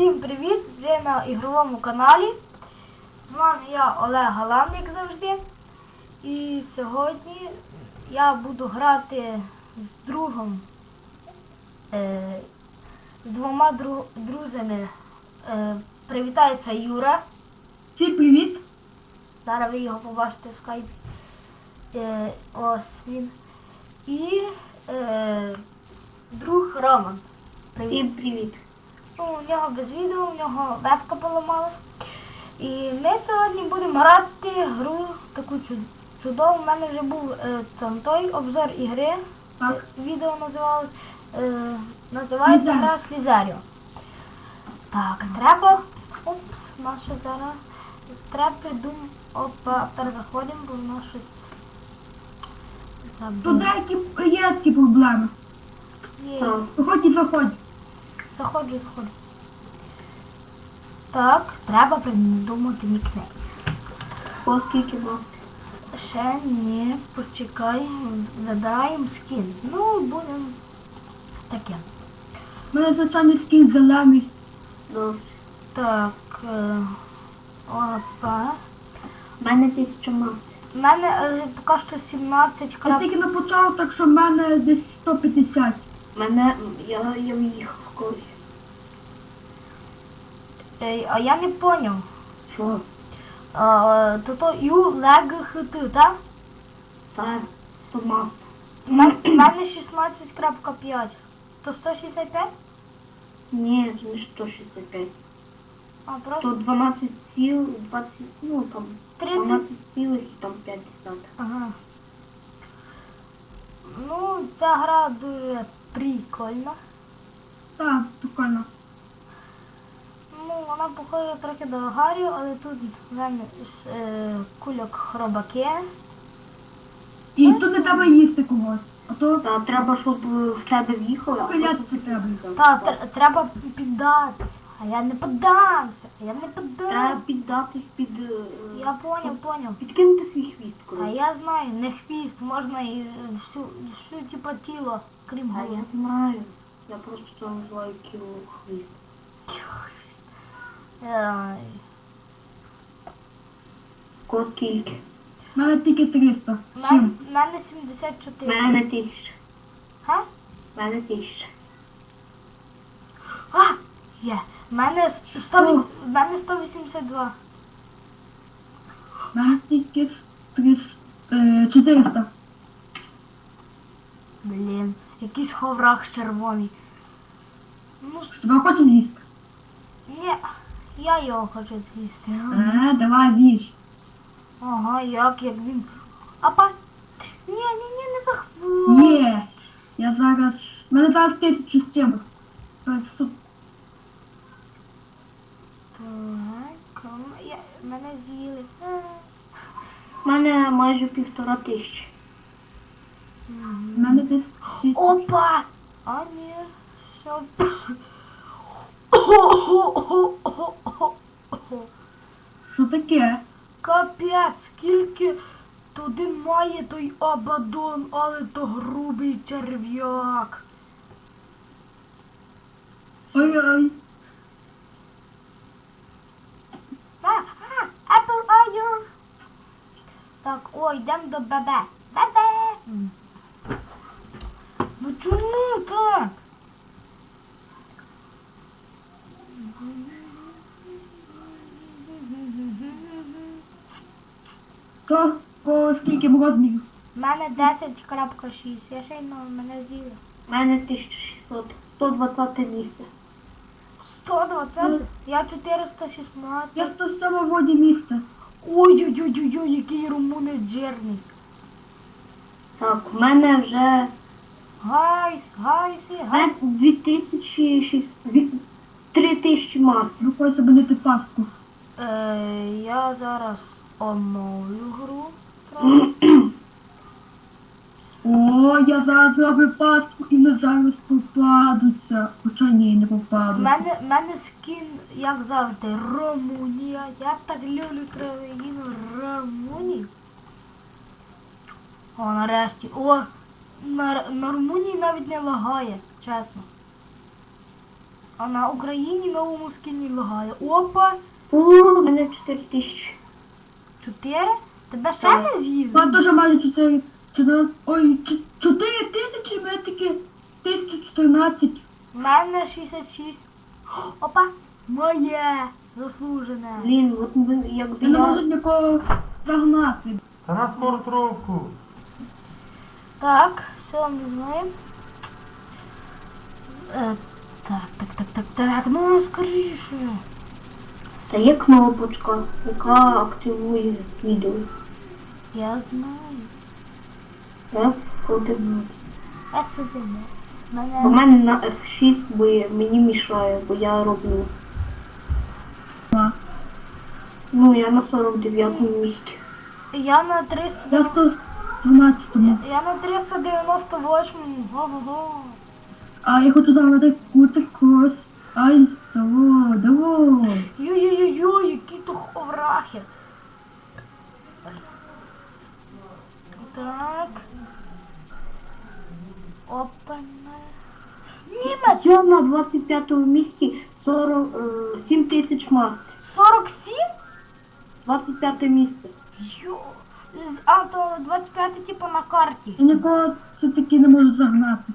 Всім привіт! Ви на ігровому каналі. З вами я Олег Галан, як завжди. І сьогодні я буду грати з другом, е, з двома дру- друзями. Е, привітається Юра. Всім привіт! Зараз ви його побачите в скайпі. Е, ось він. І е, друг Роман. Привіт. Всім привіт! Ну, у нього без відео, у нього вебка поламалась. І ми сьогодні будемо грати гру таку чуд- чудову. У мене вже був е, там той обзор ігри. Так. Відео називалось. Е, називається гра Слізаріо. Так, треба. Опс, наша зараз. Треба придумати. Опа, перезаходимо, бо воно щось. Тут забило. деякі є такі проблеми. Є. Заходь і заходь. Заходжу, заходжу. Так, треба придумати нікнейм. Оскільки нас. Ще ні, почекай, вибираємо скін. Ну, будемо таке. У мене звичайний скін зелений. Так, е, опа. У мене тисяча мас. У мене е, поки що 17 Я тільки не почав, так що в мене десь 150. Мене я, я в'їхав колись. Е, а я не поняв. Що? Е, то то ю лег хт, так? Так, то мас. У мен- У мене 16.5. То 165? Ні, не 165. А, просто? То просто 12 ціл, 20, ну там, 30. 12 цілих і там 5 десятих. Ага. Ну, ця гра дуже прикольна. Так, прикольно. Ну, вона походить трохи до Гаррі, але тут в мене е, кульок хробаки. І тут не треба їсти когось. А то Та треба, щоб в тебе в'їхали, а треба. Та, тр- треба піддати. А я не поддамся. А я не Треба піддатись під... е, Я поняв, поняв. Підкинути свій хвіст, А я знаю, не хвіст, можна і всю, всю типа тіло, крім А голови. я знаю. Я просто це називаю кіло хвіст. Ай. Ко скільки? У мене тільки 300. У мен- Сім. мене У 74. мене тисяча. Га? У мене тисяча. А! Є. Мене 100, в мене 182. У мене тільки 300, 400. Блін, якийсь ховрах червоний. Ну, Тебе хочеш їсти? ні, я його хочу з'їсти. Е, давай їж. Ага, як, як він. Апа. Ні, ні, ні, не захворюй. Є. Я зараз... У мене зараз тисячу з. Так, я, мене з'їли. У мене майже півтора тисячі. У мене десь... Опа! А ні, що? Що таке? Капець, скільки туди має той Абадон, але то грубий черв'як. Ой-ой. Так, о, йдемо до бебе. Бебе! Ну чому так? То по скільки розмірів? У мене 10.6, я ще й на мене з'їли. У мене 1600. 120 місце. 120, я 416. Я 107 воді місце. Ой-ой-ой-ой, який румунець джерник. Так, в мене вже Гайс, гайсі, у гайс. мене 2600, 3000 мас. Рукою себе не паску. Е, я зараз оновлю гру. О, я зараз зроблю паску і не зараз попадуться. Хоча ні, не У мене, в мене скін, як завжди, Румунія. Я так люблю країну Румунії. О, нарешті. О, на, на Румунії навіть не лагає, чесно. А на Україні новому скіні лагає. Опа, у мене 4 тисячі. 4. Тебе ще не з'їв? Я теж маю 4, 14, ой, 4 тисячі, ми таки 1014. У мене 66. Опа, моє заслужене. Блін, от якби Я не можу нікого загнати. Та на скору трубку. Так, все, ми знаємо. Е, так, так, так, так, так, ну скоріше. Та є кнопочка, яка активує відео. Я знаю. F11. А це ти. У Мене... на F6, бо мені мішає, бо я роблю. А. Ну, я на 49 місці. Я на 300... Я 112. Я на 398. Го-го-го. А я хочу загнати кутик кос. Ай, давай, давай. Йой-йой-йой, який то оврахи. Так. Опана. Німець! На 25 місці 47 тисяч мас. 47? 25 місце. Йо. А, то 25 типу на карті. Я нікого все-таки не можу загнати.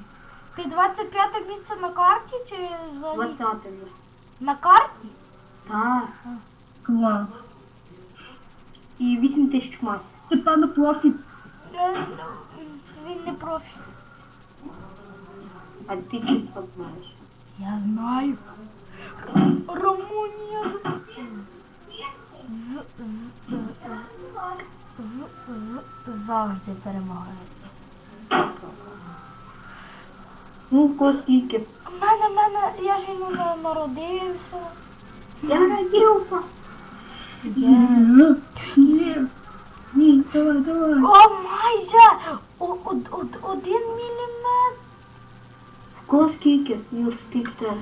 Ти 25 місце на карті чи взагалі? 20 вже. На карті? Так. Клас. І 8 тисяч мас. Ти пану профі. Е, Він не профі. А ти так знаєш? Я знаю. Румунія. З, з, з, з, з, з, завжди перемагає. Ну, скільки? У мене, в мене, я ж йому не народився. Я родився. Ні, ні, ні, давай, давай. О, майже! О, од, од, один міліметр. Кого скільки? Юр, скільки тебе?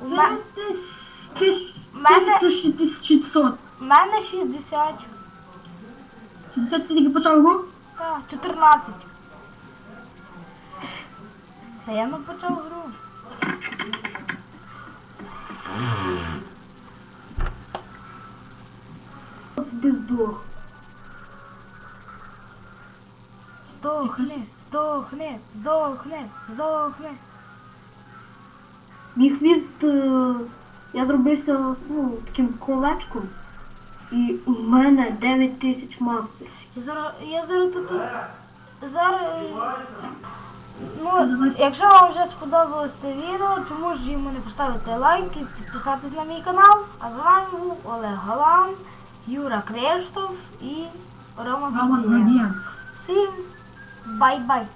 У мене, Мене 1600. в мене 60. 60 ти тільки почав гру? Так, 14. Та я не почав гру. Здох. Здохни, здохни, здохни, здохни. Мій хвіст, е, я зробився ну, таким колечком. І у мене 9 тисяч маси. Я зараз, я зараз тут, зараз, е, ну, якщо вам вже сподобалось це відео, чому ж йому не поставити лайк і підписатись на мій канал. А з вами був Олег Галан, Юра Крештов і Рома. Гудєв. Всім бай-бай!